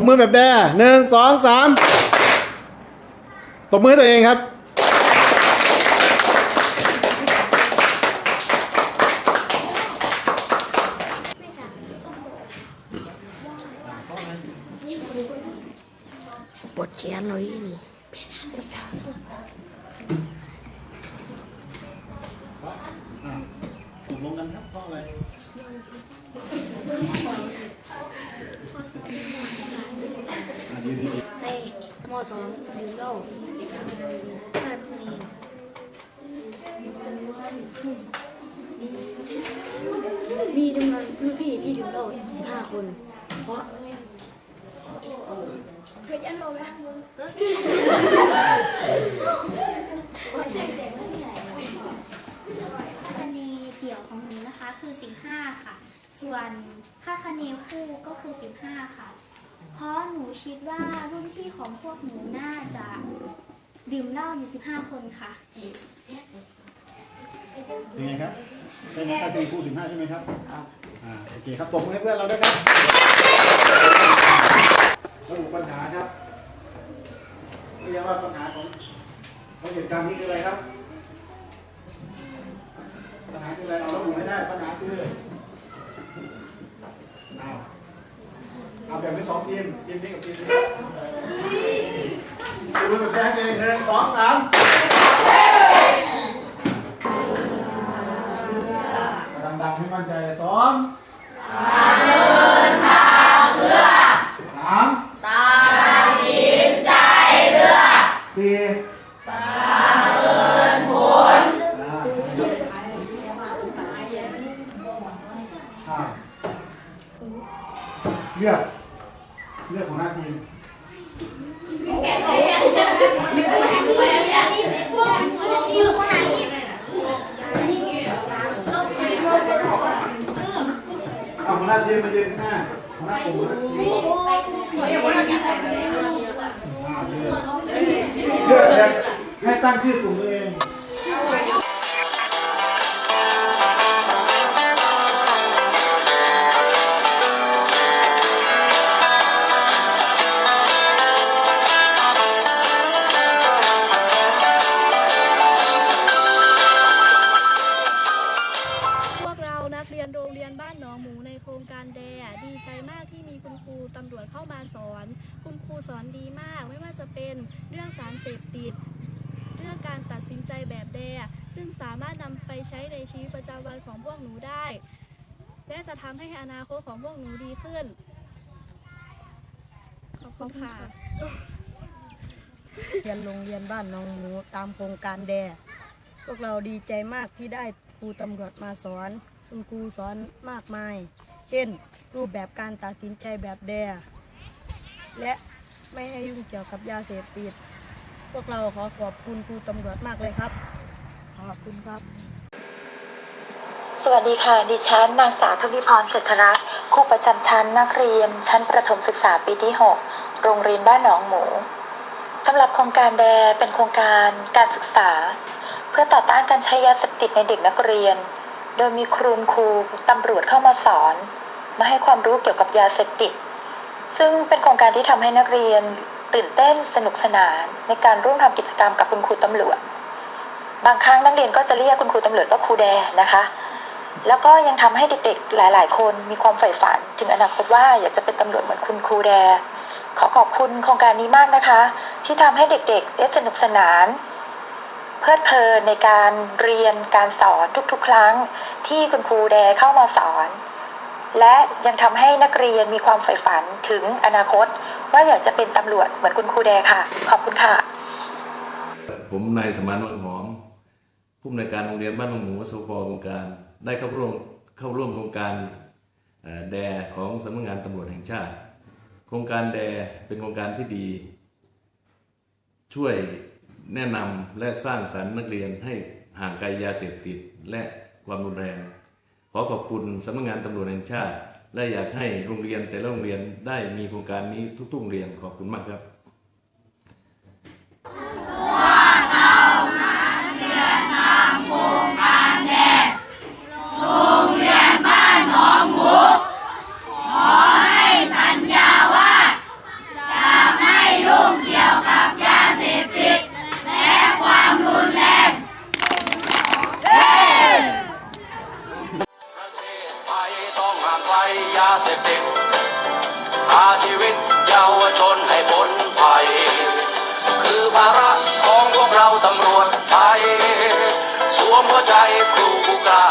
บมือแบบแด่หนึ่งสองสามตบมือให้ตัวเองครับ ปวดแขนเลยนี่ตกลงกันครับเพราะอะไร ในมสองดื่มเหล้าใช่พวกนี้มีจำนวนรุ่นพี่ที่ดื่มเหล้าสิบห้าคน เพราะเพชรยันโลไหมคะแนนเดี่ยวของหนูนะคะคือ 15 ค่ะ ส่วนค่าคะแนนคู่ก็คือ 15 ค่ะ เพราะหนูคิดว่ารุ่นพี่ของพวกหนูน่าจะดื่มเหล้าอยู่15 คนค่ะ เป็นไงครับใช่ไหมครับเป็นคู่สิบห้าใช่ไหมครับอ่าโอเคครับตบมือให้เพื่อนเราด้วยครับระบุปัญหาครับเรียกว่าปัญหาของของเหตุการณ์นี้คืออะไรครับ ปัญหาคืออะไรเอาระบุให้ได้ปัญหาคือเอาเอาแบ่งเป็นสอง ทีมนี้กับทีมนี้ดูแบบแรกเองหนึ่งสองสามดังๆไม่มั่นใจเลยสอง ยืนมายืนข้างหน้าหัวหน้าปู่นะยืนอ่าเลือกเลือกเลยให้ตั้งชื่อกลุ่มตัวเองาสอน คุณครูสอนดีมาก ไม่ว่าจะเป็นเรื่องสารเสพติด เรื่องการตัดสินใจแบบแดซึ่งสามารถนำไปใช้ในชีวิตประจำวันของพวกหนูได้ และจะทำให้อนาคตของพวกหนูดีขึ้น ขอบคุณค่ะ เรียนโรงเรียนบ้านหนองหมูตามโครงการแดพวกเราดีใจมากที่ได้ครูตำรวจมาสอน คุณครูสอนมากมาย เช่น รูปแบบการตัดสินใจแบบแด และไม่ให้ยุ่งเกี่ยวกับยาเสพติด พวกเราขอขอบคุณครูตำรวจมากเลยครับ ขอบคุณครับ สวัสดีค่ะ ดิฉันนางสาวทวิพรเศรษฐรักษ์ครูประจำชั้นนักเรียน ชั้นประถมศึกษาปีที่ 6 โรงเรียนบ้านหนองหมูสำหรับโครงการแดเป็นโครงการการศึกษา เพื่อต่อต้านการใช้ยาเสพติดในเด็กนักเรียน โดยมีครูครูตำรวจเข้ามาสอน มาให้ความรู้เกี่ยวกับยาเสพติด ซึ่งเป็นโครงการที่ทำให้นักเรียนตื่นเต้นสนุกสนาน ในการร่วมทำกิจกรรมกับคุณครูตำรวจ บางครั้งนักเรียนก็จะเรียกคุณครูตำรวจว่าครูแดนะคะ แล้วก็ยังทำให้เด็กๆหลาย ๆ คนมีความใฝ่ฝัน ถึงอนาคตว่าอยากจะเป็นตำรวจเหมือนคุณครูแด ขอขอบคุณโครงการนี้มากนะคะ ที่ทำให้เด็กๆได้สนุกสนาน เพลิดเพลินในการเรียนการสอนทุกๆ ครั้ง ที่คุณครูแดเข้ามาสอน และยังทำให้นักเรียนมีความใฝ่ฝันถึงอนาคต ว่าอยากจะเป็นตำรวจเหมือนคุณครูแดค่ะ ขอบคุณค่ะ ผมนายสมานวังหอม ผู้อำนวยการโรงเรียนบ้านหนองหมูสปโครงการ ได้เข้าร่วมเข้าร่วมโครงการแดของสำนักงานตำรวจแห่งชาติ โครงการแดเป็นโครงการที่ดี ช่วยแนะนำและสร้างสรรค์นักเรียนให้ห่างไกลยาเสพติดและความรุนแรง ขอขอบคุณสำนักงานตำรวจแห่งชาติ และอยากให้โรงเรียนแต่ละโรงเรียนได้มีโครงการนี้ทุกๆโรงเรียนขอบคุณมากครับ ยาเสพติดพาชีวิตเยาวชนให้พ้นภัย คือภาระของพวกเราตำรวจไทย สวมหัวใจครูผู้กล้า